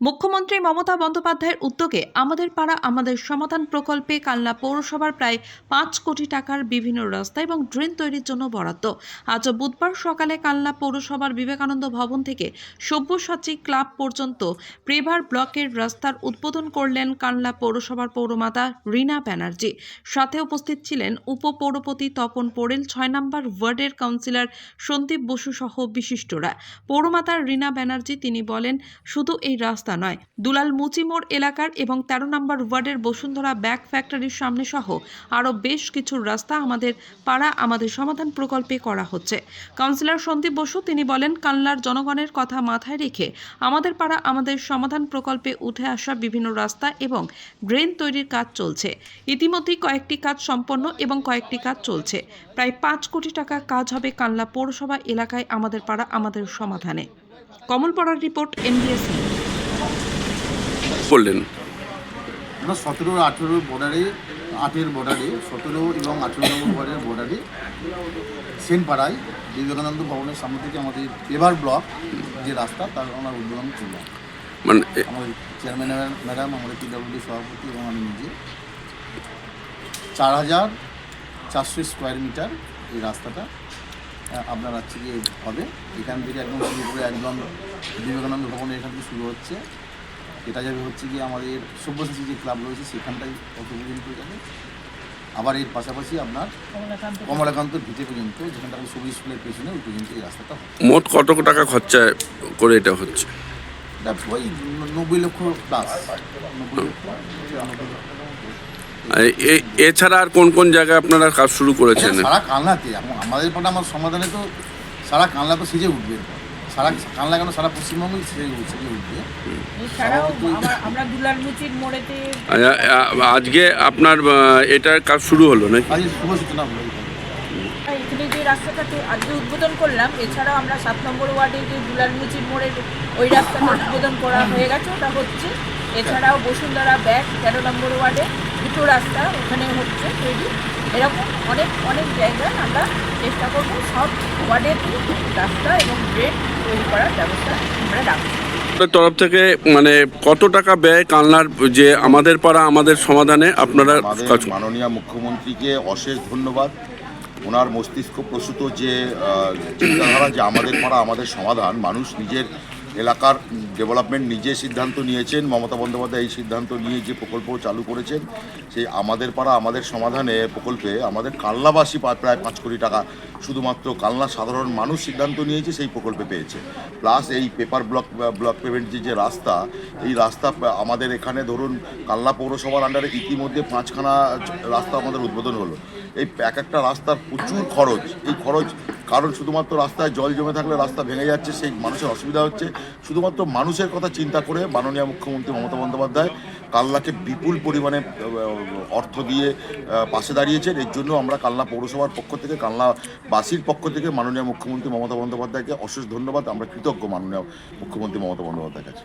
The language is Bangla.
মুখ্যমন্ত্রী মমতা বন্দ্যোপাধ্যায়ের উদ্যোগে আমাদের পাড়া, আমাদের সমাধান প্রকল্পে কালনা পৌরসভার প্রায় পাঁচ কোটি টাকার বিভিন্ন রাস্তা এবং ড্রেন তৈরির জন্য বরাদ্দ। আজ বুধবার সকালে কালনা পৌরসভার বিবেকানন্দ ভবন থেকে সব্যসাচী ক্লাব পর্যন্ত প্রেভার ব্লকের রাস্তার উদ্বোধন করলেন কালনা পৌরসভার পৌরমাতা রীনা ব্যানার্জি। সাথে উপস্থিত ছিলেন উপপৌরপতি তপন পোড়েল, ছয় নম্বর ওয়ার্ডের কাউন্সিলর সন্দীপ বসু সহ বিশিষ্টরা। পৌরমাতা রীনা ব্যানার্জি তিনি বলেন, শুধু এই রাস্তা নয়। দুলাল মুচিমোড় এলাকার এবং তেরো নম্বর ওয়ার্ডের বসুন্ধরা ব্যাগ ফ্যাক্টরির সামনে সহ আরও বেশ কিছু রাস্তা আমাদের পাড়া আমাদের সমাধান প্রকল্পে করা হচ্ছে। কাউন্সিলর সন্দীপ বসু তিনি বলেন, কানলার জনগণের কথা মাথায় রেখে আমাদের পাড়া আমাদের সমাধান প্রকল্পে উঠে আসা বিভিন্ন রাস্তা এবং ড্রেন তৈরির কাজ চলছে। ইতিমধ্যেই কয়েকটি কাজ সম্পন্ন এবং কয়েকটি কাজ চলছে। প্রায় পাঁচ কোটি টাকা কাজ হবে কানলা পৌরসভা এলাকায় আমাদের পাড়া আমাদের সমাধানে। কমল পড়ার রিপোর্ট, এনবিএস করলেন? আমরা সতেরো আঠেরো বর্ডারে আটের বর্ডারে সতেরো এবং আঠেরো নম্বর ওয়ার্ডের বর্ডারে সেনপাড়ায় বিবেকানন্দ ভবনের সামনে থেকে আমাদের এবার ব্লক যে রাস্তা তার আমার উদ্বোধন ছিল। মানে আমাদের চেয়ারম্যান ম্যাডাম আমাদের পিডব্লিউডি সভাপতি এবং আমি নিজে। চার হাজার চারশো স্কোয়ার মিটার এই রাস্তাটা আপনার হচ্ছে গিয়ে হবে। এখান থেকে একদম শুরু করে একদম বিবেকানন্দ ভবনের এখান থেকে শুরু হচ্ছে। এটা যাবে হচ্ছে গিয়ে আমাদের সব্যসাচী যে ক্লাব রয়েছে সেখানটাই অত পর্যন্ত? যাবে আবার এর পাশাপাশি আপনার কমলাকান্ত ভিটে পর্যন্ত যেখানটা সবুজ স্কুলের পেছনে ওই পর্যন্ত এই রাস্তাটা মোট কত টাকা খরচা করে এটা হচ্ছে? এটা ওই নব্বই লক্ষ প্লাস নব্বই লক্ষ এছাড়া আর কোন কোন জায়গায় আপনারা কাজ শুরু করেছেন? সারা কানলাতে এখন আমাদের পরে আমার সমাধানে তো সারা কানলা তো সেজে উঠবে। সারা কেন সারা পশ্চিমবঙ্গই সেজে সেজে এছাড়াও আমরা- আমরা দুলালমুচির মোড়েতে আ- আ- আজকে আপনার এটার কাজ শুরু হলো নাকি? আজ শুভ সূচনা হলো এখানে। যে রাস্তাটা তো আজকে উদ্বোধন করলাম এছাড়াও আমরা সাত নম্বর ওয়ার্ডে যে দুলালমুচির মোড়ের ওই রাস্তাটা উদ্বোধন করা হয়ে গেছে ওটা হচ্ছে। এছাড়াও বসুন্ধরা ব্যাগ তেরো নম্বর ওয়ার্ডে দুটো রাস্তা ওখানে হচ্ছে তৈরি। এরকম অনেক অনেক জায়গায় আমরা চেষ্টা করব সব ওয়ার্ডের রাস্তা এবং ড্রেন তৈরি করার ব্যবস্থা আমরা রাখব আপনার তরফ থেকে মানে কত টাকা ব্যয় কালনার যে আমাদের পাড়া আমাদের সমাধানে আপনারা মাননীয় মুখ্যমন্ত্রীকে অশেষ ধন্যবাদ। ওনার মস্তিষ্ক প্রসূত যে চিন্তাধারা যে আমাদের পাড়া আমাদের সমাধান মানুষ নিজের এলাকার ডেভেলপমেন্ট নিজে সিদ্ধান্ত নিয়েছেন, মমতা বন্দ্যোপাধ্যায় এই সিদ্ধান্ত নিয়ে যে প্রকল্প চালু করেছেন, সেই আমাদের পাড়া, আমাদের সমাধানে প্রকল্পে আমাদের কালনাবাসী প্রায় পাঁচ কোটি টাকা শুধুমাত্র কালনা সাধারণ মানুষ সিদ্ধান্ত নিয়েছে, সেই প্রকল্পে পেয়েছে। প্লাস এই পেপার ব্লক ব্লক পেমেন্ট যে যে রাস্তা, এই রাস্তা আমাদের এখানে ধরুন কালনা পৌরসভার আন্ডারে ইতিমধ্যে পাঁচখানা রাস্তা আমাদের উদ্বোধন হলো। এই এক একটা রাস্তার প্রচুর খরচ, এই খরচ কারণ শুধুমাত্র রাস্তায় জল জমে থাকলে রাস্তা ভেঙে যাচ্ছে, সেই মানুষের অসুবিধা হচ্ছে। শুধুমাত্র মানুষের কথা চিন্তা করে মাননীয় মুখ্যমন্ত্রী মমতা বন্দ্যোপাধ্যায় কালনাকে বিপুল পরিমাণে অর্থ দিয়ে পাশে দাঁড়িয়েছেন। এর জন্য আমরা কালনা পৌরসভার পক্ষ থেকে, কালনাবাসীর পক্ষ থেকে মাননীয় মুখ্যমন্ত্রী মমতা বন্দ্যোপাধ্যায়কে অশেষ ধন্যবাদ। আমরা কৃতজ্ঞ মাননীয় মুখ্যমন্ত্রী মমতা বন্দ্যোপাধ্যায়ের কাছে।